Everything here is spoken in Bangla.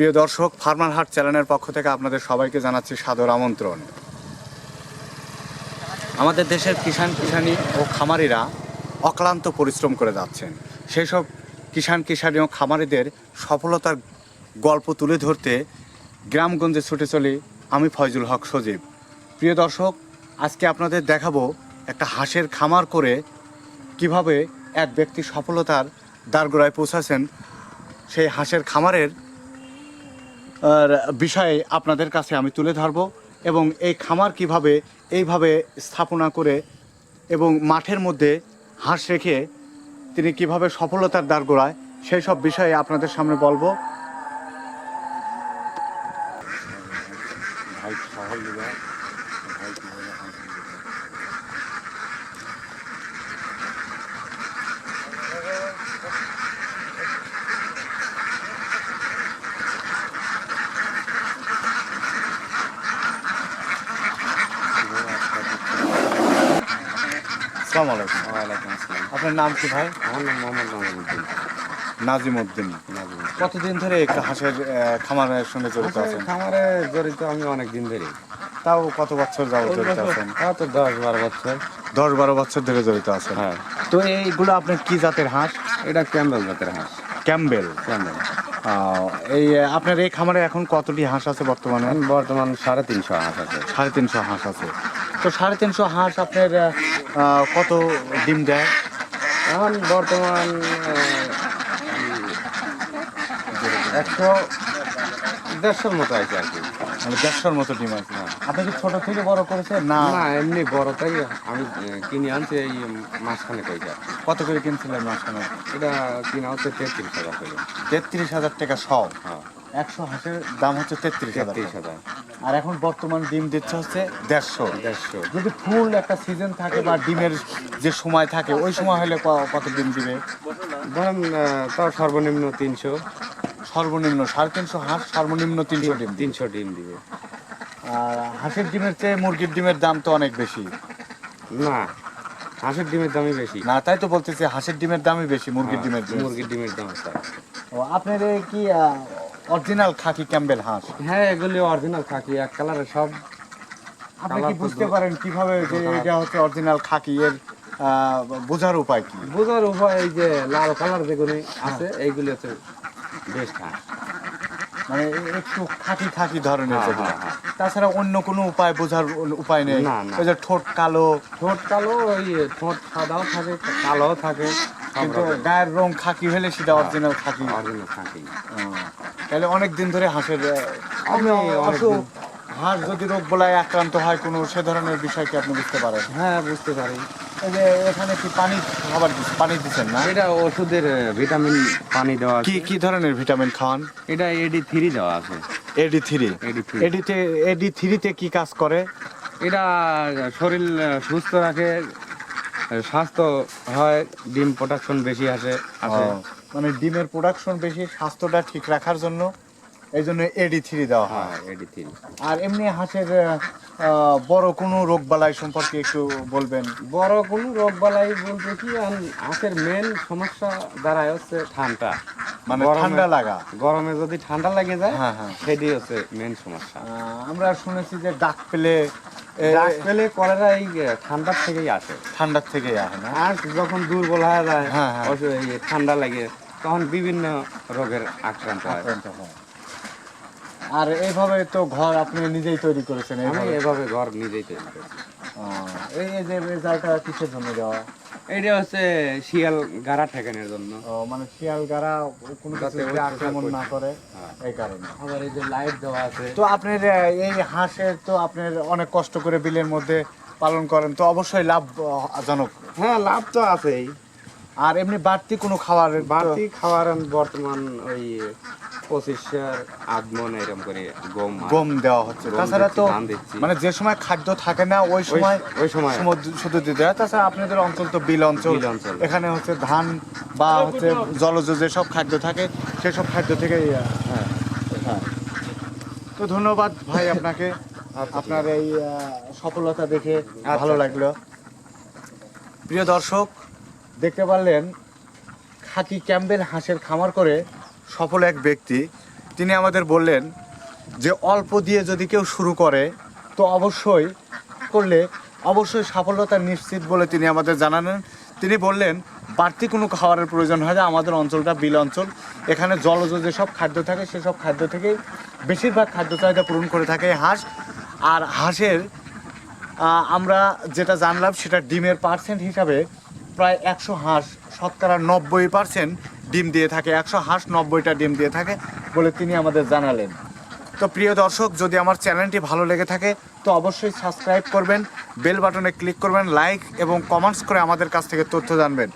প্রিয় দর্শক ফার্মার হাট চ্যানেলের পক্ষ থেকে আপনাদের সবাইকে জানাচ্ছি সাদর আমন্ত্রণ। আমাদের দেশের কিষাণ কিষানি ও খামারিরা অক্লান্ত পরিশ্রম করে যাচ্ছেন। সেই সব কিষাণ কিষানি ও খামারিদের সফলতার গল্প তুলে ধরতে গ্রামগঞ্জে ছুটে চলি আমি ফয়জুল হক সজীব। প্রিয় দর্শক, আজকে আপনাদের দেখাবো একটা হাঁসের খামার করে কীভাবে এক ব্যক্তি সফলতার দ্বারগোড়ায় পৌঁছাছেন সেই হাঁসের খামারের বিষয়ে আপনাদের কাছে আমি তুলে ধরব এবং এই খামার কীভাবে এইভাবে স্থাপনা করে এবং মাঠের মধ্যে হাঁস রেখে তিনি কীভাবে সফলতার দ্বার গোড়ায়, সেই সব বিষয়ে আপনাদের সামনে বলব। আসসালামু আলাইকুম। ওয়ালাইকুম আসসালাম। আপনার নাম কি ভাই? আমার নাম মোহাম্মদ নাজিমুদ্দিন। নাজিমুদ্দিন। কতদিন ধরে এই হাঁসের খামারের সঙ্গে জড়িত আছেন? খামারে জড়িত আমি অনেক দিন ধরে তাও কত বছর যাবত জড়িত আছেন? তাও তো দশ বারো বছর। দশ বারো বছর ধরে জড়িত আছেন। হ্যাঁ। তো এইগুলো আপনার কি জাতের হাঁস? এটা ক্যাম্বেল জাতের হাঁস। ক্যাম্বেল। ক্যাম্বেল। এই আপনার এই খামারে এখন কতটি হাঁস আছে বর্তমানে? বর্তমান সাড়ে তিনশো হাঁস আছে। সাড়ে তিনশো হাঁস আছে। তো সাড়ে তিনশো হাঁস আপনার কত ডিম দেয়? এখন বর্তমান একশো দেড়শোর মতো আছে আর কি। মানে দেড়শোর মতো ডিম আছে। আপনি কি ছোট থেকে বড় করেছে না। না এমনি বড় থেকে আমি কিনে আনছি এই মাঝখানে কইটা কত করে কিনছিলেন মাঝখানে এটা কিনা হচ্ছে তেত্রিশ হাজার করে। তেত্রিশ হাজার টাকা সব? হ্যাঁ। একশো হাঁসের দাম হচ্ছে তেত্রিশ তেত্রিশ হাজার। আর এখন বর্তমান ডিম দিচ্ছে হচ্ছে দেড়শো। দেড়শো। যদি ফুল একটা সিজন থাকে বা ডিমের যে সময় থাকে ওই সময় হলে কত ডিম দিবে? ধরেন তাও সর্বনিম্ন তিনশো। সর্বনিম্ন সাড়ে তিনশো হাঁস সর্বনিম্ন তিনশো ডিম তিনশো ডিম দিবে। হাঁসের ডিমের চেয়ে মুরগির ডিমের দাম তো অনেক বেশি। না হাঁসের ডিমের দামই বেশি। না তাই তো বলতেছি হাঁসের ডিমের দামই বেশি মুরগির ডিমের চেয়ে। মুরগির ডিমের দাম ও, আপনার কি অরিজিনাল খাকি ক্যাম্বেল হাঁস? হ্যাঁ এগুলি অরিজিনাল খাকি এক কালারের সব আপনি কি বুঝতে পারেন কীভাবে যে এটা হচ্ছে অরিজিনাল খাকি? এর বোঝার উপায় কি? বোঝার উপায় এই যে লাল কালার যেগুলি আছে এইগুলি হচ্ছে বেস্ট হাঁস। মানে একটু খাকি খাকি ধরনের হ্যাঁ, যেগুলো হ্যাঁ, তাছাড়া অন্য কোনো উপায় বোঝার উপায় নেই। ওই যে ঠোঁট কালো। ঠোঁট কালো ওই ঠোঁট সাদাও থাকে কালোও থাকে। কিন্তু গায়ের রং খাকি হলে সেটা অরিজিনাল খাকি। অরিজিনাল খাকি। তাহলে অনেক দিন ধরে হাঁসের আমি অসুখ হাঁস যদি রোগ বলায় আক্রান্ত হয় কোনো সে ধরনের বিষয় কি আপনি বুঝতে পারেন? হ্যাঁ বুঝতে পারি। যে এখানে কি পানি খাবার পানি দিচ্ছেন না? এটা ওষুধের ভিটামিন পানি দেওয়া আছে। কি ধরনের ভিটামিন খাওয়ান? এটা এডি থ্রি দেওয়া আছে। এডি থ্রি এডি থ্রি এডিতে এডি থ্রিতে কি কাজ করে? এটা শরীর সুস্থ রাখে স্বাস্থ্য হয় ডিম প্রোডাকশন বেশি আসে মানে ডিমের প্রোডাকশন বেশি স্বাস্থ্যটা ঠিক রাখার জন্য। এই জন্য এডি থ্রি দেওয়া হয়। হ্যাঁ এডি থ্রি আর এমনি হাঁসের বড় কোনো রোগ বালাই সম্পর্কে একটু বলবেন? বড় কোনো রোগ বালাই বলতে কি আখের মেন সমস্যা দাঁড়ায় হচ্ছে ঠান্ডা। মানে ঠান্ডা লাগা। গরমে যদি ঠান্ডা লেগে যায় হ্যাঁ হ্যাঁ। সেটি হচ্ছে মেন সমস্যা। আমরা শুনেছি যে ডাক পেলে ডাক পেলে কলেরা এই ঠান্ডার থেকেই আসে। ঠান্ডার থেকেই আসে না? আর যখন দুর্বল হয়ে যায় হ্যাঁ, হ্যাঁ। ঠান্ডা লাগে তখন বিভিন্ন রোগের আক্রান্ত হয়। আর এইভাবে তো ঘর আপনি নিজেই তৈরি করেছেন আমি এইভাবে এভাবে ঘর নিজেই তৈরি করেছি। এই এই যে রেজাল্টটা কিসের জন্য দেওয়া? এইটা হচ্ছে শিয়াল গাড়া ঠেকানোর জন্য। মানে শিয়াল গারা কোনো যাতে আক্রমণ না করে হ্যাঁ। এই কারণে। আবার এই যে লাইট দেওয়া আছে। তো আপনার এই হাঁসের তো আপনার অনেক কষ্ট করে বিলের মধ্যে পালন করেন তো অবশ্যই লাভজনক হ্যাঁ লাভ তো আছেই। আর এমনি বাড়তি কোনো খাবার বাড়তি খাওয়ার বর্তমান ওই পঁচিশের আগমন এরকম করে গম গম দেওয়া হচ্ছে। তাছাড়া তো মানে যে সময় খাদ্য থাকে না ওই সময় ওই সময়। শুধু দিতে হয় তাছাড়া আপনাদের অঞ্চল তো বিল অঞ্চল। অঞ্চল। এখানে হচ্ছে ধান বা হচ্ছে জলজ যেসব খাদ্য থাকে সেসব খাদ্য থেকে হ্যাঁ হ্যাঁ। তো ধন্যবাদ ভাই আপনাকে। আচ্ছা, আপনার এই সফলতা দেখে আচ্ছা। ভালো লাগল। প্রিয় দর্শক দেখতে পারলেন খাকি ক্যাম্বেল হাঁসের খামার করে সফল এক ব্যক্তি, তিনি আমাদের বললেন যে অল্প দিয়ে যদি কেউ শুরু করে, তো অবশ্যই করলে অবশ্যই সাফল্যতা নিশ্চিত বলে তিনি আমাদের জানালেন। তিনি বললেন, বাড়তি কোনো খাবারের প্রয়োজন হয় না, আমাদের অঞ্চলটা বিল অঞ্চল। এখানে জলজ যেসব খাদ্য থাকে সেসব খাদ্য থেকেই বেশিরভাগ খাদ্য চাহিদা পূরণ করে থাকে হাঁস। আর হাঁসের আমরা যেটা জানলাম, সেটা ডিমের পার্সেন্ট হিসাবে প্রায় একশো হাঁস, শতকরা নব্বই পার্সেন্ট ডিম দিয়ে থাকে, একশো হাঁস নব্বইটা ডিম দিয়ে থাকে বলে তিনি আমাদের জানালেন। তো প্রিয় দর্শক, যদি আমার চ্যানেলটি ভালো লেগে থাকে, তো অবশ্যই সাবস্ক্রাইব করবেন, বেল বাটনে ক্লিক করবেন, লাইক এবং কমেন্টস করে আমাদের কাছ থেকে তথ্য জানবেন।